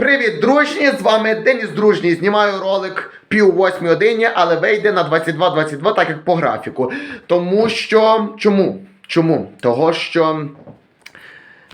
Привіт, дружні! З вами Деніс Дружній. Знімаю ролик пів восьмій годині, але вийде на 22-22, так як по графіку. Тому що. Чому? Чому? Того що.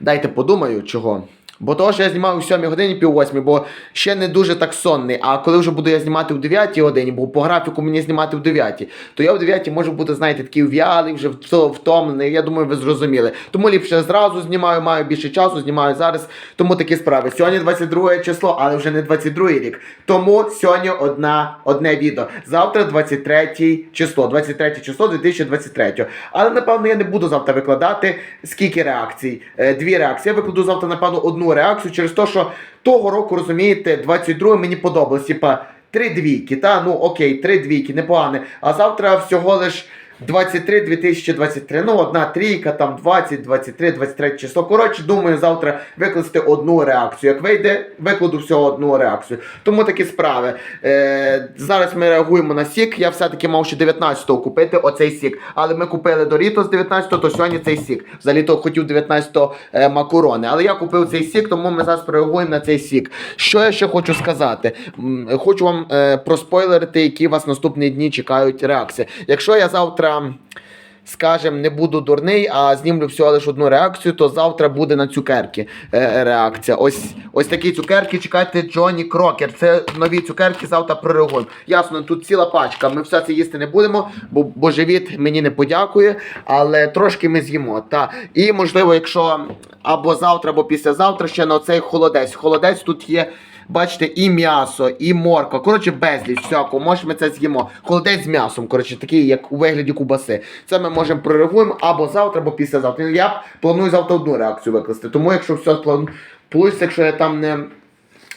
Дайте подумаю, чого. Бо того, що я знімаю у 7 годині пів восьмій, бо ще не дуже так сонний. А коли вже буду я знімати в 9 годині, бо по графіку мені знімати в 9, то я в 9 можу бути, знаєте, такий в'ялий, вже вто- втомлений. Я думаю, ви зрозуміли. Тому ліпше зразу знімаю, маю більше часу, знімаю зараз. Тому такі справи. Сьогодні 22 число, але вже не 22 рік. Тому сьогодні одна, одне відео. Завтра 23 число, 23 число 2023. Але напевно я не буду завтра викладати скільки реакцій. Е, Дві реакції. Я викладу завтра, напевно, одну реакцію через те, що того року, розумієте, 22 мені подобалось. Типа три двійки, та ну окей, три двійки, непогане. А завтра всього лиш 23 2023. Ну, одна трійка, там 20, 23, 23 число. Коротше, думаю, завтра викласти одну реакцію. Як вийде, викладу всього одну реакцію. Тому такі справи. Е, зараз ми реагуємо на сік. Я все-таки мав ще 19-го купити оцей сік. Але ми купили Доріто з 19-го, то сьогодні цей сік. Взагалі то хотів 19-го е, макарони. Але я купив цей сік, тому ми зараз реагуємо на цей сік. Що я ще хочу сказати? Хочу вам е, проспойлерити, які вас наступні дні чекають реакції. Якщо я завтра скажем, не буду дурний, а знімлю всього лише одну реакцію, то завтра буде на цукерки е, реакція. Ось ось такі цукерки. Чекайте Джонні Крокер. Це нові цукерки, завтра прореагуємо. Ясно, тут ціла пачка. Ми все це їсти не будемо, бо, бо живіт мені не подякує, але трошки ми з'їмо. Та. І можливо, якщо або завтра, або післязавтра ще на цей холодець. Холодець тут є. Бачите, і м'ясо, і морква. Коротше, безліч всякого. Може, ми це з'їмо. Холодець з м'ясом, коротше, такий, як у вигляді кубаси. Це ми можемо прореагуємо або завтра, або післязавтра. Я планую завтра одну реакцію викласти. Тому якщо все плану... Плюс, якщо я там не.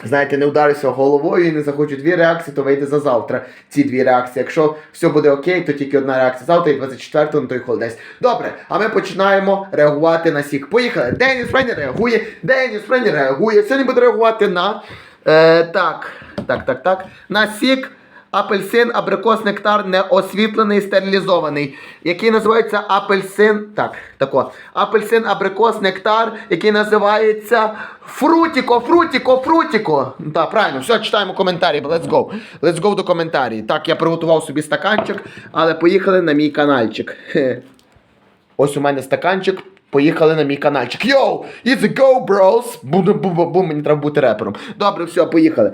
Знаєте, не вдарився головою і не захочу дві реакції, то вийде за завтра ці дві реакції. Якщо все буде окей, то тільки одна реакція завтра і 24-го на той холодець. Добре, а ми починаємо реагувати на сік. Поїхали. Деніс Френі реагує, Деніс Френі реагує. Сьогодні буде реагувати на. Е, так, так, так, так. На сік. Апельсин, абрикос, нектар неосвітлений, стерилізований, який називається апельсин. Так, тако. Апельсин, абрикос, нектар, який називається Фрутіко, Фрутіко, Фрутіко. Так, правильно, все, читаємо коментарі. Let's go. Let's go до коментарі. Так, я приготував собі стаканчик, але поїхали на мій каналчик. Ось у мене стаканчик. Поїхали на мій каналчик. Йоу! It's a go, bros! Бу, бу, бу, бу, мені треба бути репером. Добре, все, поїхали.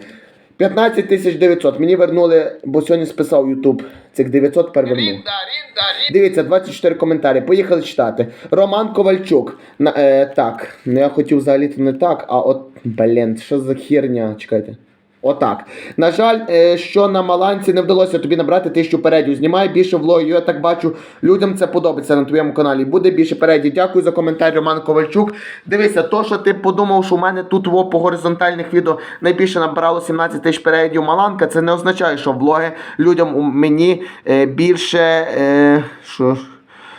15 тисяч 900. Мені вернули, бо сьогодні списав YouTube. Цих 900 перевернув. Рінда, Рінда, Рінда. Дивіться, 24 коментарі. Поїхали читати. Роман Ковальчук. На, е, так, ну я хотів взагалі-то не так, а от. Блін, що за херня? Чекайте. Отак. На жаль, е, що на Маланці не вдалося тобі набрати тисячу передів. Знімай більше влогів. Я так бачу, людям це подобається на твоєму каналі. Буде більше передів. Дякую за коментар, Роман Ковальчук. Дивися, то, що ти подумав, що у мене тут во, по горизонтальних відео найбільше набрало 17 тисяч передів Маланка, це не означає, що влоги людям у мені е, більше. Е, що?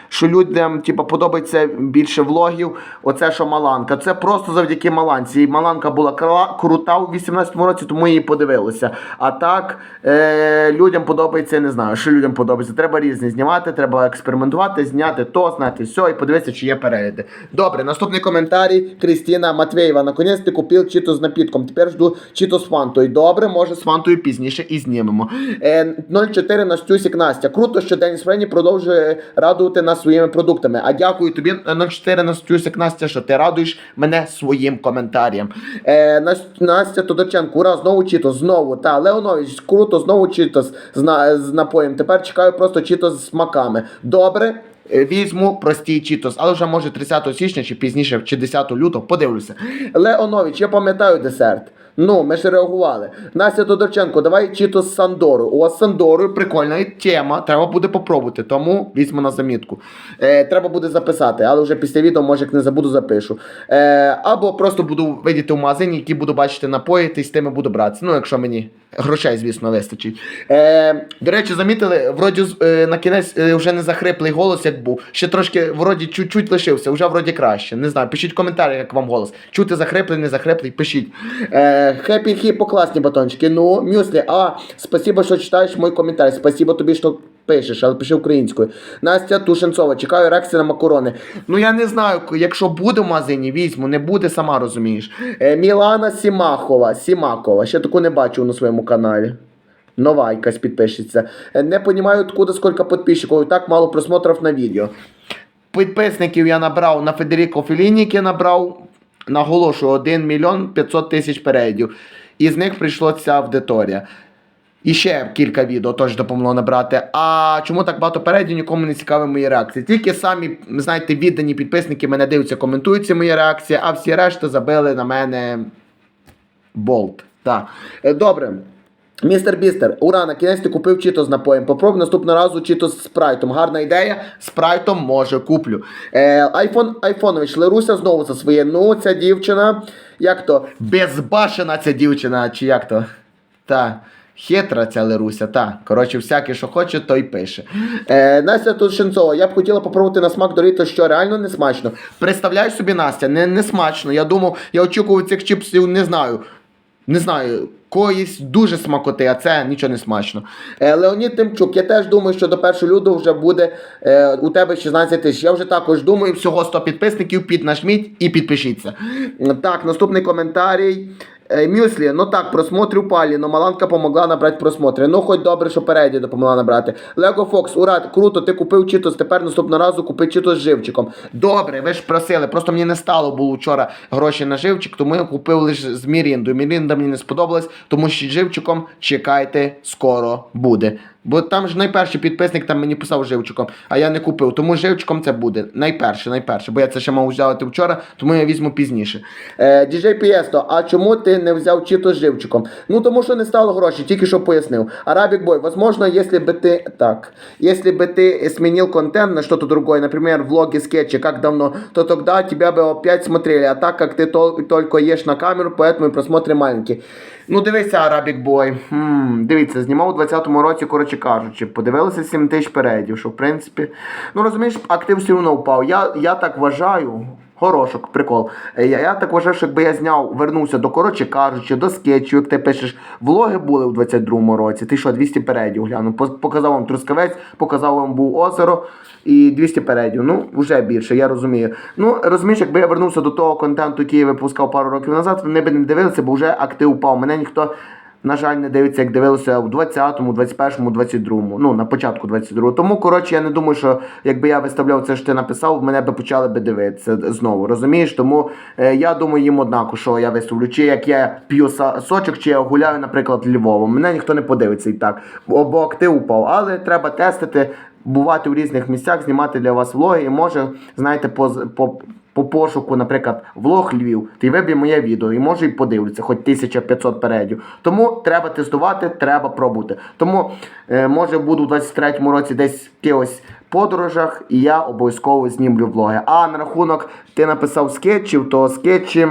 Що людям типу, подобається більше влогів. Оце що Маланка. Це просто завдяки Маланці. Маланка була крута у 18-му році, тому її подивилися. А так е- людям подобається, я не знаю, що людям подобається. Треба різні знімати, треба експериментувати, зняти то, знати все і подивитися, чи є перегляди. Добре, наступний коментарій. Крістіна Матвєєва. Наконець ти купив чито з напітком. Тепер жду чито з фантою. Добре, може з фантою пізніше і знімемо. Е, 04 Настюсік Настя. Круто, що Деніс Френі продовжує радувати нас своїми продуктами. А дякую тобі, е, 04 Настюсік Настя, що ти радуєш мене своїм коментарям. Е, Настя Тодорченко, ура, знову чито, знову. Та, Леонович, круто, знову чито з, на- з напоєм. Тепер чекаю просто чито з смаками. Добре. Е, Візьму простий чітос, але вже може 30 січня чи пізніше, чи 10 лютого, подивлюся. Леонович, я пам'ятаю десерт. Ну, ми ж реагували. Настя Тодорченко, давай чіто з Сандору. У вас з Сандорою прикольна тема. Треба буде попробувати, тому візьму на замітку. Е, треба буде записати, але вже після відео, може, як не забуду, запишу. Е, або просто буду видіти в магазині, які буду бачити напої, і з тими буду братися. Ну, якщо мені грошей, звісно, вистачить. Е, до речі, замітили, вроді е, на кінець е, вже не захриплий голос, як був. Ще трошки, вроді, чуть-чуть лишився, вже вроді краще. Не знаю, пишіть коментарі, як вам голос. Чути захриплий, не захриплий, пишіть. Е, Хеппі хіпо класні батончики. Ну, мюслі, а, спасибо, що читаєш мой коментар. Спасибо тобі, що пишеш, але пиши українською. Настя Тушенцова, чекаю реакції на макарони. Ну я не знаю, якщо буде в магазині, візьму, не буде, сама розумієш. Е, Мілана Сімахова, Сімакова, ще таку не бачив на своєму каналі. Нова якась підпишеться. Е, Не розумію, откуда скільки підписчиків, і так мало просмотрів на відео. Підписників я набрав на Федеріко Фелініки набрав, наголошую, 1 мільйон 500 тисяч переглядів. Із них прийшла ця аудиторія. І ще кілька відео теж допомогло набрати. А чому так багато переглядів, нікому не цікаві мої реакції. Тільки самі, знаєте, віддані підписники мене дивляться, коментують ці мої реакції, а всі решта забили на мене болт. Так. Е, Добре. Містер Бістер, ура, на кінець ти купив чіто з напоєм. Попробуй наступного разу чіто з спрайтом. Гарна ідея. Спрайтом може куплю. Е, Айфон Айфонович, Леруся знову за своє. Ну, ця дівчина. Як то? Безбашена ця дівчина, чи як то? Та. Хитра ця Леруся, та. Коротше, всякий, що хоче, той пише. Е, Настя Тушенцова, я б хотіла попробувати на смак Доріто, що реально не смачно. Представляєш собі, Настя, не, не смачно. Я думав, я очікував цих чіпсів, не знаю. Не знаю, коїсь дуже смакоти, а це нічого не смачно. Е, Леонід Тимчук, я теж думаю, що до 1 лютого вже буде е, у тебе 16 тисяч. Я вже також думаю, всього 100 підписників, піднажміть і підпишіться. Так, наступний коментарій. Е, Мюслі, ну так, просмотри упалі, но Маланка помогла набрати просмотри. Ну, хоч добре, що переді допомогла набрати. Лего Фокс, ура, круто, ти купив читос, тепер наступного разу купи читос з живчиком. Добре, ви ж просили, просто мені не стало було вчора гроші на живчик, тому я купив лише з Міріндою. Мірінда мені не сподобалась, тому що з живчиком чекайте, скоро буде. Бо там ж найперший підписник там мені писав живчиком, а я не купив. Тому живчиком це буде. Найперше, найперше. Бо я це ще мав взяти вчора, тому я візьму пізніше. Е, DJ Пієсто, а чому ти не взяв чито з живчиком? Ну тому що не стало грошей, тільки що пояснив. Арабик Бой, возможно, если бы ты так, если бы ты сменил контент на что-то другое, например, влоги, скетчи, как давно, то тогда тебя бы опять смотрели. А так как ты тол- только ешь на камеру, поэтому и просмотры маленькие. Ну дивися, Арабік Бой. Дивіться, знімав у 20-му році, коротше кажучи, подивилися 7 тисяч передів, що в принципі. Ну розумієш, актив все одно впав. Я, я так вважаю. Горошок, прикол. Е, Я, я так вважаю, що якби я зняв, вернувся до коротше кажучи, до скетчу, як ти пишеш, влоги були у 22-му році. Ти що, 200 передів глянув. Показав вам Трускавець, показав вам був озеро і 200 передів. Ну, вже більше, я розумію. Ну, розумієш, якби я вернувся до того контенту, який я випускав пару років назад, вони б не дивилися, бо вже актив упав. Мене ніхто. На жаль, не дивиться, як дивилися у 20-му, 21-му, 22-му, ну на початку 22-го. Тому, коротше, я не думаю, що якби я виставляв це, що ти написав, мене би почали би дивитися знову. Розумієш? Тому е, я думаю, їм однаково, що я виставлю. Чи як я п'ю сочок, чи я гуляю, наприклад, Львовом. Мене ніхто не подивиться і так, бо актив упав. Але треба тестити, бувати в різних місцях, знімати для вас влоги і може, знаєте, по, по, по пошуку, наприклад, влог Львів, ти виб'є моє відео і може і подивляться, хоч 1500 передів. Тому треба тестувати, треба пробувати. Тому е, може буду у 23-му році десь в якихось подорожах, і я обов'язково знімлю влоги. А на рахунок ти написав скетчів, то скетчі.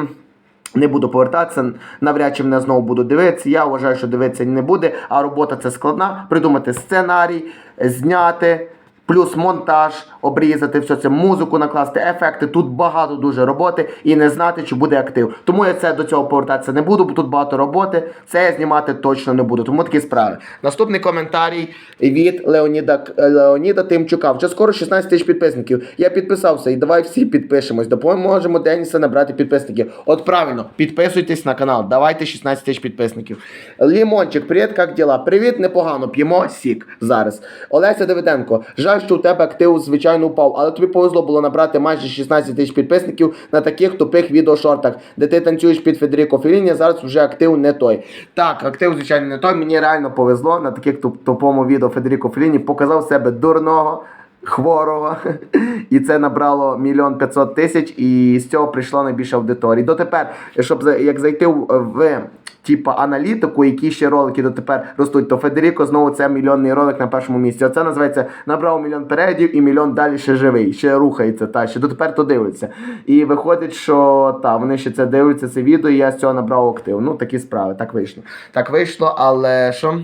Не буду повертатися, навряд чи мене знову буду дивитися. Я вважаю, що дивитися не буде, а робота це складна. Придумати сценарій, зняти, плюс монтаж, обрізати все це, музику накласти, ефекти. Тут багато дуже роботи і не знати, чи буде актив. Тому я це до цього повертатися не буду, бо тут багато роботи. Це я знімати точно не буду. Тому такі справи. Наступний коментарій від Леоніда Леоніда Тимчука. Вже скоро 16 тисяч підписників. Я підписався і давай всі підпишемось. Допоможемо Деніса набрати підписників. От правильно, підписуйтесь на канал. Давайте 16 тисяч підписників. Лімончик, привіт, як діла? Привіт, непогано. П'ємо сік зараз. Олеся Давиденко. Жаль, що у тебе актив звичайно упав, але тобі повезло було набрати майже 16 тисяч підписників на таких тупих відеошортах, де ти танцюєш під Федеріко Феліні, зараз вже актив не той. Так, актив, звичайно, не той. Мені реально повезло на таких туп- тупому відео Федеріко Феліні. Показав себе дурного. Хворого, і це набрало мільйон п'ятсот тисяч, і з цього прийшло найбільше аудиторії. Дотепер, щоб як зайти в типа аналітику, які ще ролики дотепер ростуть, то Федеріко знову це мільйонний ролик на першому місці. Оце називається набрав мільйон передів і мільйон далі ще живий, ще рухається, та ще дотепер то дивиться. І виходить, що та вони ще це дивляться, це відео, і я з цього набрав актив. Ну такі справи, так вийшло. Так вийшло, але що?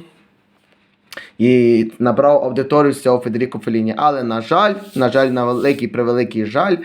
І набрав аудиторію з цього Федеріко Феліні. Але, на жаль, на жаль, на великий превеликий жаль.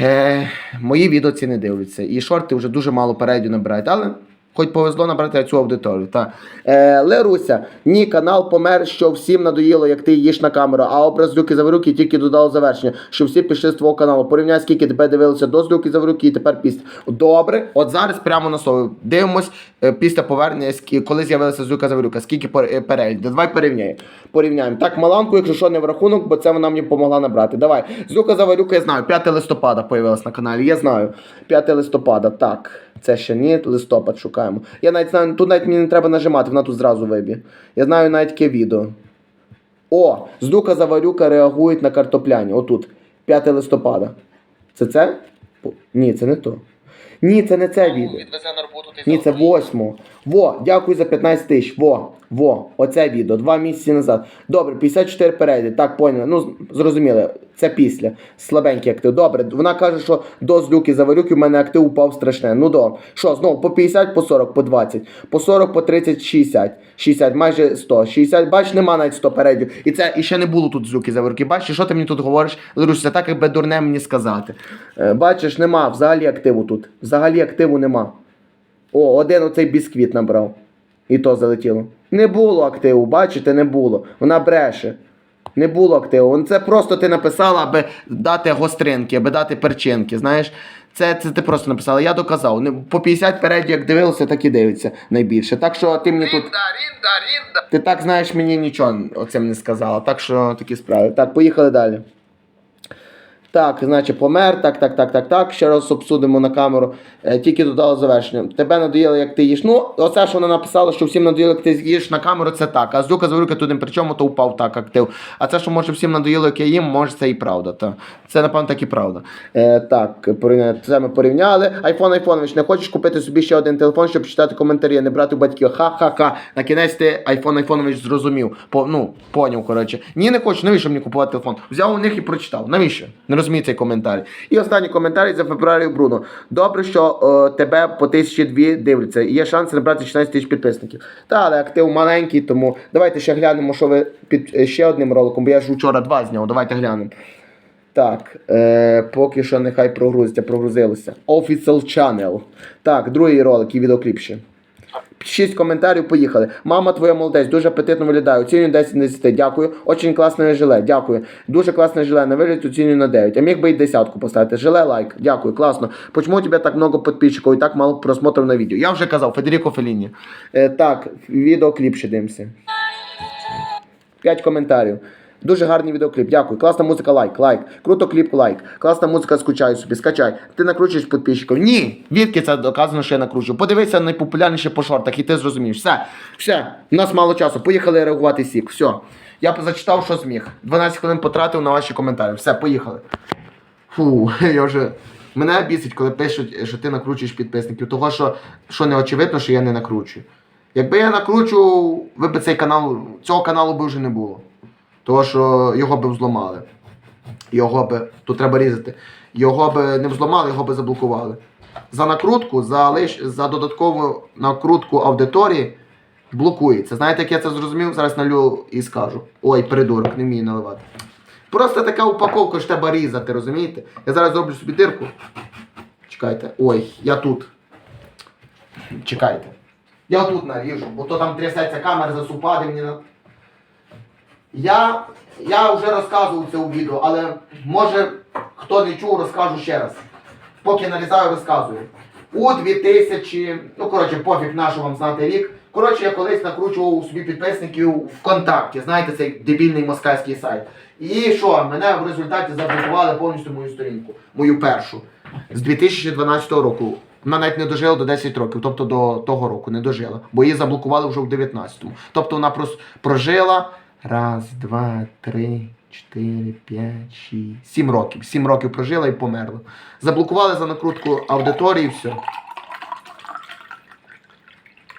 Е, мої відео ці не дивляться. І шорти вже дуже мало передів набирають. Але Хоч повезло набрати цю аудиторію. Та. Е, Леруся, ні, канал помер, що всім надоїло, як ти їш на камеру, а образ Люки Заворюки тільки додало завершення, що всі пішли з твого каналу. Порівняй, скільки тебе дивилися до Люки Заворюки і тепер після. Добре, от зараз прямо на слово. Дивимось е, після повернення, коли з'явилася Зюка Заворюка, скільки е, переглядів. Давай порівняємо. Порівняємо. Так, Маланку, якщо що, не в рахунок, бо це вона мені допомогла набрати. Давай. Зюка Заварюка, я знаю, 5 листопада появилась на каналі. Я знаю. 5 листопада, так. Це ще ні, листопад шукаємо. Я навіть знаю, тут навіть мені не треба нажимати, вона тут зразу виб'є. Я знаю навіть яке відео. О, Здука Заварюка реагують на картопляні. Отут. 5 листопада. Це це? Ні, це не то. Ні, це не це відео. Ні, це восьмо. Во, дякую за 15 тисяч. Во, во, оце відео, два місяці назад. Добре, 54 перегляди. Так, поняли. Ну, зрозуміли, це після. Слабенький актив. Добре, вона каже, що до злюки заварюки в мене актив упав страшне. Ну добре. Що, знову по 50, по 40, по 20, по 40, по 30, 60. 60, майже 100. 60, бач, нема навіть 100 передів. І це і ще не було тут злюки заварюки. Бачиш, що ти мені тут говориш? Лерусь, це так, якби дурне мені сказати. Е, бачиш, нема, взагалі активу тут. Взагалі активу нема. О, один оцей бісквіт набрав. І то залетіло. Не було активу, бачите, не було. Вона бреше. Не було активу. Це просто ти написала, аби дати гостринки, аби дати перчинки. Знаєш, це, це ти просто написала. Я доказав. По 50 переді, як дивилися, так і дивиться найбільше. Так що ти мені тут. Рінда, рінда, рінда. Ти так знаєш, мені нічого оцим не сказала. Так що такі справи. Так, поїхали далі. Так, значить, помер, так, так, так, так, так. Ще раз обсудимо на камеру. Е, тільки додало завершення. Тебе надоїло, як ти їш. Ну, оце, що вона написала, що всім надоїло, як ти їш на камеру, це так. А Зюка Завурка туди при чому, то упав так актив. А це, що може всім надоїло, як я їм, може це і правда. Та. Це, напевно, так і правда. Е, так, це ми порівняли. Айфон Айфонович, не хочеш купити собі ще один телефон, щоб читати коментарі, не брати у батьків. Ха-ха-ха. На кінець ти Айфон Айфонович зрозумів. По, ну, поняв, коротше. Ні, не хочу, навіщо мені купувати телефон? Взяв у них і прочитав. Навіщо? Не розумію цей коментар. І останній коментар за феврарію Бруно. Добре, що е, тебе по тисячі дві дивляться. Є шанси набрати 16 тисяч підписників. Та, але актив маленький, тому давайте ще глянемо, що ви під е, ще одним роликом, бо я ж вчора два зняв. Давайте глянемо. Так, е, поки що нехай прогрузиться, прогрузилося. Official Channel. Так, другий ролик і відеокліп ще. Шість коментарів, поїхали. Мама твоя молодець, дуже апетитно виглядає. Оцінюю 10 на 10. Дякую. Очень класне желе. Дякую. Дуже класне желе. На вигляд оцінюю на 9. А міг би і десятку поставити. Желе лайк. Дякую, класно. Почему у тебе так много підписчиків і так мало просмотрів на відео? Я вже казав, Федеріко Феліні. Е, так, відеокліп ще дивимося. 5 коментарів. Дуже гарний відеокліп, дякую. Класна музика, лайк, лайк. Круто кліп, лайк. Класна музика, скучаю собі, скачай. Ти накручуєш підписчиків? Ні. Відки це доказано, що я накручую. Подивися найпопулярніше по шортах, і ти зрозумієш. Все, все, у нас мало часу. Поїхали реагувати сік. Все. Я зачитав, що зміг. 12 хвилин потратив на ваші коментарі. Все, поїхали. Фу, я вже. Мене бісить, коли пишуть, що ти накручуєш підписників, того що, що не очевидно, що я не накручую. Якби я накручував, ви б цей канал, цього каналу би вже не було. Того, що його би взломали. Його би, тут треба різати. Його би не взломали, його би заблокували. За накрутку, за, лиш, за додаткову накрутку аудиторії блокується. Знаєте, як я це зрозумів? Зараз налю і скажу. Ой, придурок, не вмію наливати. Просто така упаковка, що треба різати, розумієте? Я зараз зроблю собі дирку. Чекайте. Ой, я тут. Чекайте. Я тут наріжу, бо то там трясеться камера, засупаде мені на. Я, я вже розказував це у відео, але може хто не чув, розкажу ще раз. Поки нарізаю, розказую. У 2000, ну коротше, пофіг нашу вам знати рік. Коротше, я колись накручував собі підписників ВКонтакті, знаєте, цей дебільний москальський сайт. І що, мене в результаті заблокували повністю мою сторінку, мою першу. З 2012 року. Вона навіть не дожила до 10 років, тобто до того року не дожила. Бо її заблокували вже в 19-му. Тобто вона прожила раз, два, три, чотири, п'ять, шість, сім років. Сім років прожила і померла. Заблокували за накрутку аудиторії і все.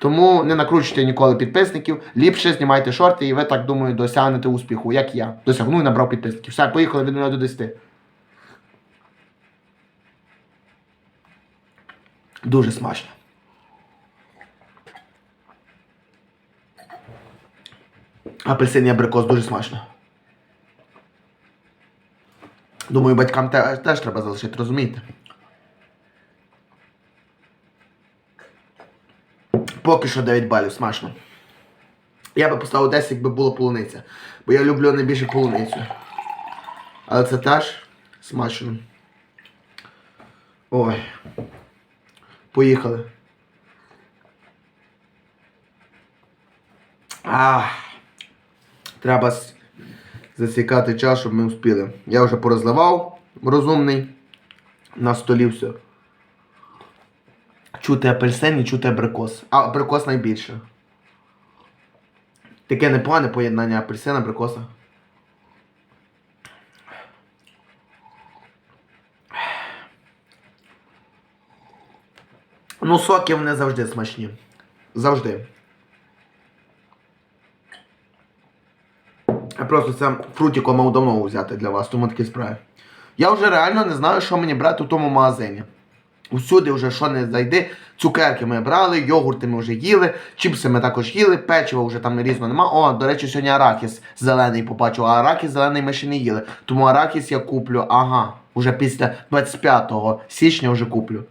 Тому не накручуйте ніколи підписників, ліпше знімайте шорти, і ви так думаю досягнете успіху, як я. Досягну і набрав підписників. Все, поїхали від 0 до 10. Дуже смачно. Апельсин і абрикос дуже смачно. Думаю, батькам те- теж треба залишити, розумієте? Поки що 9 балів, смачно. Я би поставив 10, якби була полуниця. Бо я люблю найбільше полуницю. Але це теж смачно. Ой. Поїхали. Ах. Треба засікати час, щоб ми успіли. Я вже порозливав розумний. На столі все. Чути апельсин і чути абрикос. А абрикос найбільше. Таке непогане поєднання апельсина, абрикоса. Ну, соки вони завжди смачні. Завжди. Просто це фрутіко мав давно взяти для вас, тому такі справи. Я вже реально не знаю, що мені брати у тому магазині. Усюди вже що не зайди, цукерки ми брали, йогурти ми вже їли, чіпси ми також їли, печива вже там різно нема. О, до речі, сьогодні арахіс зелений побачив, а арахіс зелений ми ще не їли. Тому арахіс я куплю, ага, вже після 25 січня вже куплю.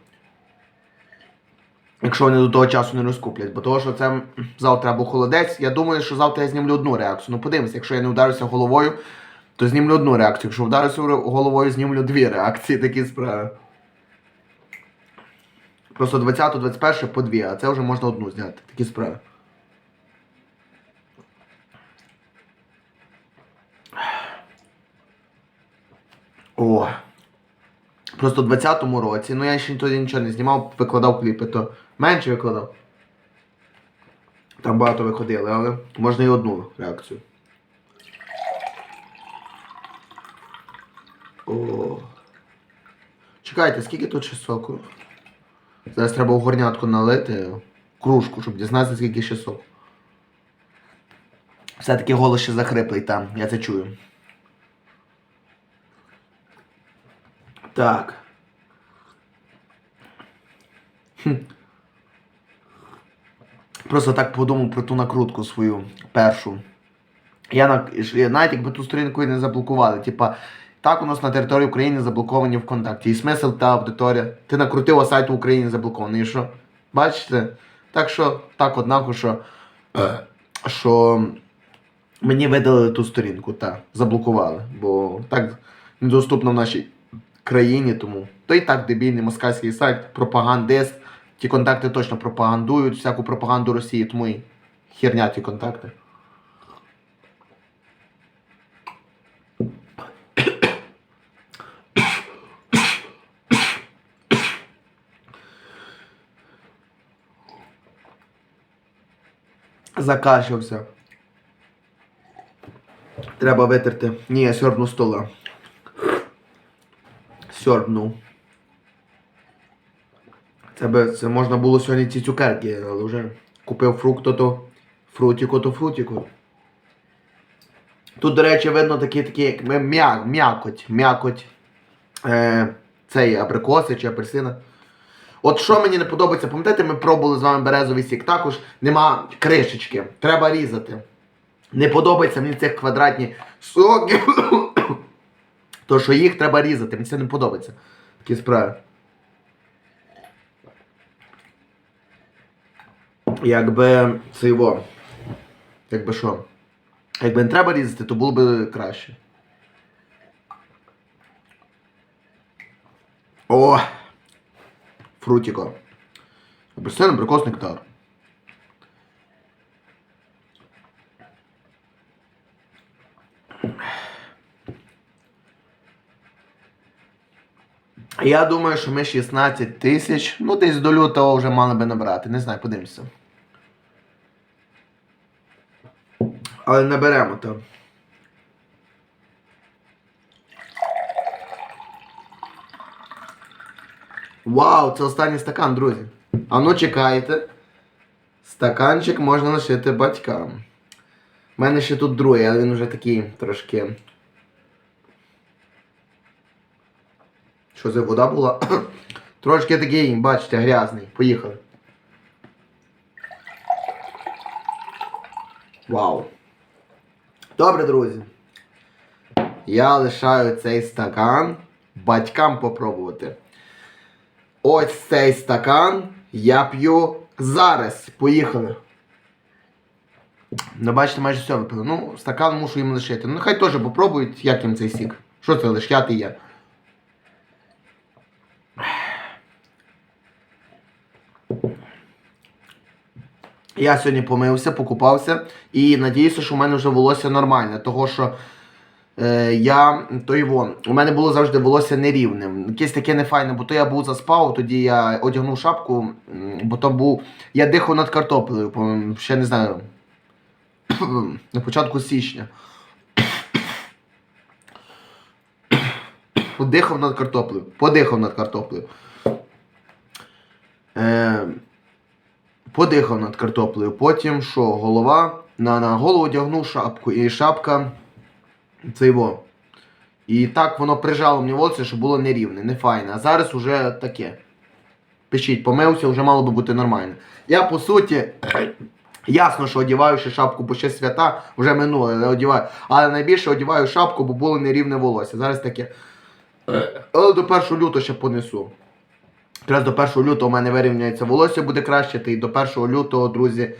Якщо вони до того часу не розкуплять, бо того, що це завтра або холодець, я думаю, що завтра я знімлю одну реакцію. Ну подивимось, якщо я не вдаруся головою, то знімлю одну реакцію. Якщо вдаруся головою, знімлю дві реакції, такі справи. Просто 20-21 по дві, а це вже можна одну зняти. Такі справи. О. Просто в 20-му році, ну я ще тоді нічого не знімав, викладав кліпи, то менше викладав. Там багато виходили, але можна і одну реакцію. О. Чекайте, скільки тут ще соку? Зараз треба в горнятку налити кружку, щоб дізнатися, скільки ще соку. Все-таки голос ще захриплий там, я це чую. Так. Просто так подумав про ту накрутку свою першу. Я на навіть якби ту сторінку і не заблокували. Типа, так у нас на території України заблоковані ВКонтакті. І смисл та аудиторія. Ти накрутив, а сайт в Україні заблокований. І що? Бачите? Так що, так однако, що, е, що мені видали ту сторінку, так, заблокували. Бо так недоступно в нашій країні, тому. То і так дебільний москальський сайт, пропагандист. Ті контакти точно пропагандують, всяку пропаганду Росії, тому і херня ті контакти. Закашлявся. Треба витерти. Ні, я сьорбну стола. Сьорбнув. Це би це можна було сьогодні ці цукерки, але вже купив фрукто, то фрутіко, то фрутіко. Тут, до речі, видно такі такі як м'я- м'я- м'якоть, м'якоть. Е, цей абрикоси чи апельсина. От що мені не подобається, пам'ятаєте, ми пробували з вами березовий сік. Також нема кришечки. Треба різати. Не подобається мені цих квадратні соки. То, що їх треба різати, мені це не подобається. Такі справи. Якби це його. Якби що. Якби не треба різати, то було б краще. О! Фрутіко. Апельсин, абрикос, нектар. Я думаю, що ми 16 тисяч, ну десь до лютого вже мали би набрати. Не знаю, подивимося. Але наберемо то. Вау, це останній стакан, друзі. А ну чекайте. Стаканчик можна лишити батькам. У мене ще тут другий, але він вже такий трошки. Що це вода була? Трошки такий, бачите, грязний. Поїхали. Вау. Добре, друзі. Я лишаю цей стакан батькам попробувати. Ось цей стакан я п'ю Зараз. Поїхали. Ну, бачите, майже все випили. Ну, стакан мушу їм лишити. Ну, нехай теж попробують, як їм цей сік. Що це лишняти є? Я сьогодні помився, покупався і надіюся, що в мене вже волосся нормальне, того що е, я то його, у мене було завжди волосся нерівним. Якесь таке нефайне, бо то я був заспав, тоді я одягнув шапку, бо то був. Я дихав над картоплею, ще не знаю. На початку січня. Подихав над картоплею. Подихав над картоплею. Е, подихав над картоплею. Потім що, голова. На, на голову одягнув шапку. І шапка. Це його. І так воно прижало мені волосся, що було нерівне, не файне. А зараз уже таке. Пишіть, помився, вже мало би бути нормально. Я по суті. Ясно, що одіваю ще шапку, бо ще свята вже минуле, але одіваю. Але найбільше одіваю шапку, бо було нерівне волосся. Зараз таке. Але до 1 лютого ще понесу. Якраз до 1 лютого у мене вирівняється волосся буде краще, й до 1 лютого, друзі,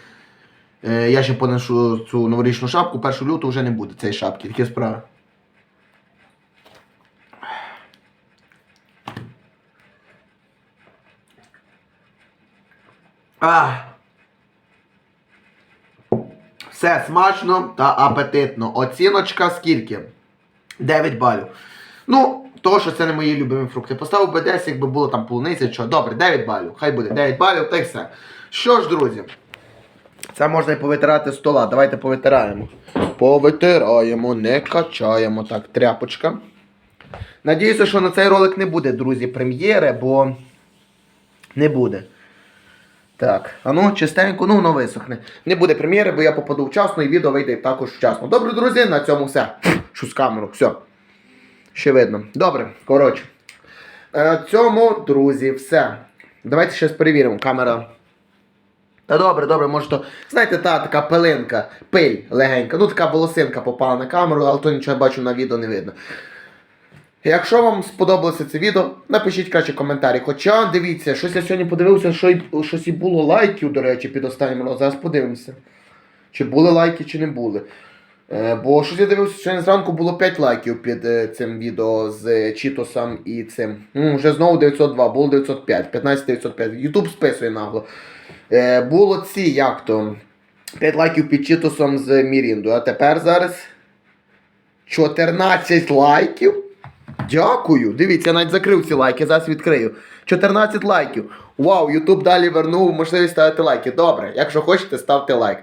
е, я ще понесу цю новорічну шапку, 1 лютого вже не буде цієї шапки, такі справи. Ах. Все смачно та апетитно. Оціночка скільки? 9 балів. Ну, то, що це не мої любимі фрукти. Поставив би 10, якби було там полуниця, що. Добре, 9 балів. Хай буде 9 балів, та й все. Що ж, друзі, це можна і повитирати стола. Давайте повитираємо. Повитираємо, не качаємо. Так, тряпочка. Надіюся, що на цей ролик не буде, друзі, прем'єри, бо не буде. Так, а ну чистенько, ну воно висохне. Не буде прем'єри, бо я попаду вчасно і відео вийде також вчасно. Добре, друзі, на цьому все. Що з камеру, все. Ще видно. Добре, коротше. Цьому, друзі, все. Давайте ще перевіримо. Камера. Та добре, добре, може то. Знаєте, та така пилинка, пиль легенька. Ну така волосинка попала на камеру, але то нічого бачу на відео не видно. Якщо вам сподобалося це відео, напишіть краще коментарі. Хоча дивіться, щось я сьогодні подивився, що й, щось і було лайків, до речі, під останнім разом. Зараз подивимося. Чи були лайки, чи не були. Е, бо щось я дивився, сьогодні зранку було 5 лайків під е, цим відео з Чітосом і цим. М, вже знову 902, було 905, 15 905. Ютуб списує нагло. Е, було ці, як то. 5 лайків під Чітосом з Мірінду. А тепер зараз 14 лайків. Дякую. Дивіться, я навіть закрив ці лайки, зараз відкрию. 14 лайків. Вау, Ютуб далі вернув можливість ставити лайки. Добре, якщо хочете, ставте лайк.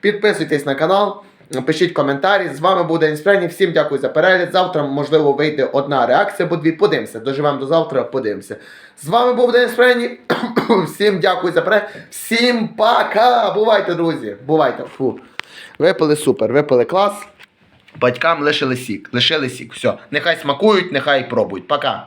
Підписуйтесь на канал, пишіть коментарі. З вами буде Інспрені. Всім дякую за перегляд. Завтра, можливо, вийде одна реакція, бо дві подивимося. Доживемо до завтра, подивимося. З вами був Ден Інспрені. Всім дякую за перегляд. Всім пока! Бувайте, друзі! Бувайте. Фу. Випили супер, випили клас. Батькам лишили сік. Лишили сік. Все. Нехай смакують, нехай пробують. Пока.